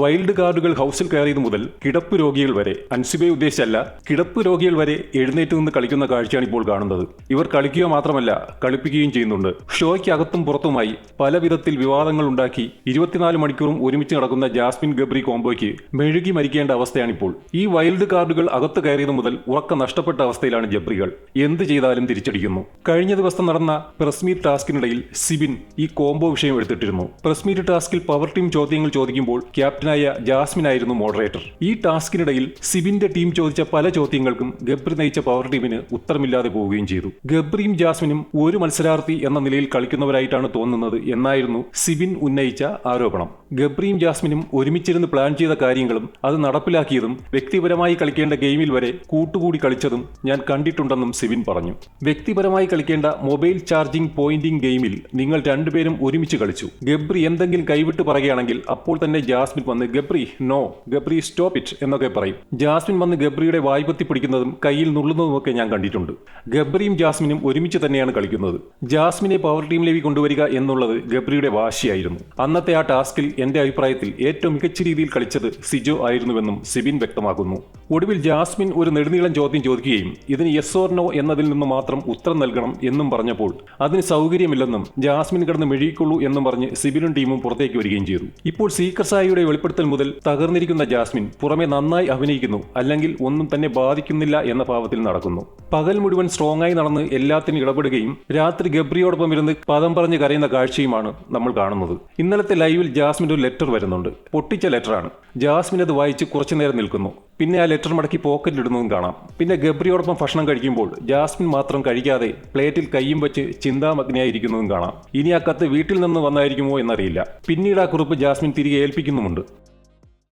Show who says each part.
Speaker 1: Wild കാർഡുകൾ ഹൗസിൽ കയറിയത് മുതൽ കിടപ്പ് രോഗികൾ വരെ അൻസിബെ ഉദ്ദേശിച്ചല്ല കിടപ്പ് രോഗികൾ വരെ എഴുന്നേറ്റ് നിന്ന് കളിക്കുന്ന കാഴ്ചയാണ് ഇപ്പോൾ കാണുന്നത്. ഇവർ കളിക്കുക മാത്രമല്ല കളിപ്പിക്കുകയും ചെയ്യുന്നുണ്ട്. ഷോയ്ക്കകത്തും പുറത്തുമായി പല വിധത്തിൽ വിവാദങ്ങൾ ഉണ്ടാക്കി ഇരുപത്തിനാല് മണിക്കൂറും ഒരുമിച്ച് നടക്കുന്ന ജാസ്മിൻ ഗബ്രി കോംബോയ്ക്ക് മെഴുകി മരിക്കേണ്ട അവസ്ഥയാണിപ്പോൾ. ഈ വൈൽഡ് കാർഡുകൾ അകത്ത് കയറിയത് മുതൽ ഉറക്കം നഷ്ടപ്പെട്ട അവസ്ഥയിലാണ് ജബ്രികൾ എന്ത് ചെയ്താലും തിരിച്ചടിക്കുന്നു. കഴിഞ്ഞ ദിവസം നടന്ന പ്രസ് മീറ്റ് ടാസ്കിനിടയിൽ സിബിൻ ഈ കോംബോ വിഷയം എടുത്തിട്ടിരുന്നു. പ്രസ് മീറ്റ് ടാസ്കിൽ പവർ ടീം ചോദ്യങ്ങൾ ചോദിക്കുമ്പോൾ ക്യാപ്റ്റനായ ജാസ്മിൻ ആയിരുന്നു മോഡറേറ്റർ ഈ ടാസ്കിനിടയിൽ സിബിന്റെ ടീം ചോദിച്ച പല ചോദ്യങ്ങൾക്കും ഗബ്രി നയിച്ച പവർ ടീമിന് ഉത്തരമില്ലാതെ പോവുകയും ചെയ്തു. ഗബ്രിയും ജാസ്മിനും ഒരു മത്സരാർത്ഥി എന്ന നിലയിൽ കളിക്കുന്നവരായിട്ടാണ് തോന്നുന്നത് എന്നായിരുന്നു സിബിൻ ഉന്നയിച്ച ആരോപണം. ഗബ്രിയും ജാസ്മിനും ഒരുമിച്ചിരുന്ന് പ്ലാൻ ചെയ്ത കാര്യങ്ങളും അത് നടപ്പിലാക്കിയതും വ്യക്തിപരമായി കളിക്കേണ്ട ഗെയിമിൽ വരെ കൂട്ടുകൂടി കളിച്ചതും ഞാൻ കണ്ടിട്ടുണ്ടെന്നും സിബിൻ പറഞ്ഞു. വ്യക്തിപരമായി കളിക്കേണ്ട മൊബൈൽ ചാർജിംഗ് പോയിന്റിംഗ് ഗെയിമിൽ നിങ്ങൾ രണ്ടുപേരും ഒരുമിച്ച് കളിച്ചു. ഗബ്രി എന്തെങ്കിലും കൈവിട്ട് പറയുകയാണെങ്കിൽ അപ്പോൾ തന്നെ ജാസ്മിൻ വന്ന് Gabri no Gabri stop it എന്നൊക്കെ പറയും. ജാസ്മിൻ വന്ന് ഗബ്രിയുടെ വായ്പത്തി പിടിക്കുന്നതും കയ്യിൽ നുള്ളുന്നതുമൊക്കെ ഞാൻ കണ്ടിട്ടുണ്ട്. ഗബ്രിയും ജാസ്മിനും ഒരുമിച്ച് തന്നെയാണ് കളിക്കുന്നത്. ജാസ്മിനെ പവർ ടീമിലേക്ക് കൊണ്ടുവരിക എന്നുള്ളത് ഗബ്രിയുടെ വാശിയായിരുന്നു. അന്നത്തെ ആ ടാസ്കിൽ എന്റെ അഭിപ്രായത്തിൽ ഏറ്റവും മികച്ച രീതിയിൽ കളിച്ചത് സിജോ ആയിരുന്നുവെന്നും സിബിൻ വ്യക്തമാക്കുന്നു. ഒടുവിൽ ജാസ്മിൻ ഒരു നെടുനീളം ചോദ്യം ചോദിക്കുകയും ഇതിന് യെസ് ഓർ നോ എന്നതിൽ നിന്ന് മാത്രം ഉത്തരം നൽകണം എന്നും പറഞ്ഞപ്പോൾ അതിന് സൗകര്യമില്ലെന്നും ജാസ്മിൻ കിടന്ന് മെഴുകിക്കൊള്ളൂ എന്നും പറഞ്ഞ് സിബിലും ടീമും പുറത്തേക്ക് വരികയും ചെയ്തു. ഇപ്പോൾ സീക്കർ സായിയുടെ വെളിപ്പെടുത്തൽ മുതൽ തകർന്നിരിക്കുന്ന ജാസ്മിൻ പുറമെ നന്നായി അഭിനയിക്കുന്നു അല്ലെങ്കിൽ ഒന്നും തന്നെ ബാധിക്കുന്നില്ല എന്ന ഭാവത്തിൽ നടക്കുന്നു. പകൽ മുഴുവൻ സ്ട്രോങ് ആയി നടന്ന് എല്ലാത്തിനും ഇടപെടുകയും രാത്രി ഗബ്രിയോടൊപ്പം ഇരുന്ന് പദം പറഞ്ഞ് കരയുന്ന കാഴ്ചയുമാണ് നമ്മൾ കാണുന്നത്. ഇന്നലത്തെ ലൈവിൽ ജാസ്മിൻ ഒരു ലെറ്റർ വരുന്നുണ്ട്. പൊട്ടിച്ച ലെറ്ററാണ് ജാസ്മിൻ അത് വായിച്ച് കുറച്ചു നേരം നിൽക്കുന്നു. പിന്നെ ആ ലെറ്റർ മടക്കി പോക്കറ്റിലിടുന്നതും കാണാം. പിന്നെ ഗബ്രിയോടൊപ്പം ഭക്ഷണം കഴിക്കുമ്പോൾ ജാസ്മിൻ മാത്രം കഴിക്കാതെ പ്ലേറ്റിൽ കൈയും വെച്ച് ചിന്താമഗ്നയായിരിക്കുന്നതും കാണാം. ഇനി ആ കത്ത് വീട്ടിൽ നിന്ന് വന്നായിരിക്കുമോ എന്നറിയില്ല. പിന്നീട് ആ കുറിപ്പ് ജാസ്മിൻ തിരികെ ഏൽപ്പിക്കുന്നുമുണ്ട്.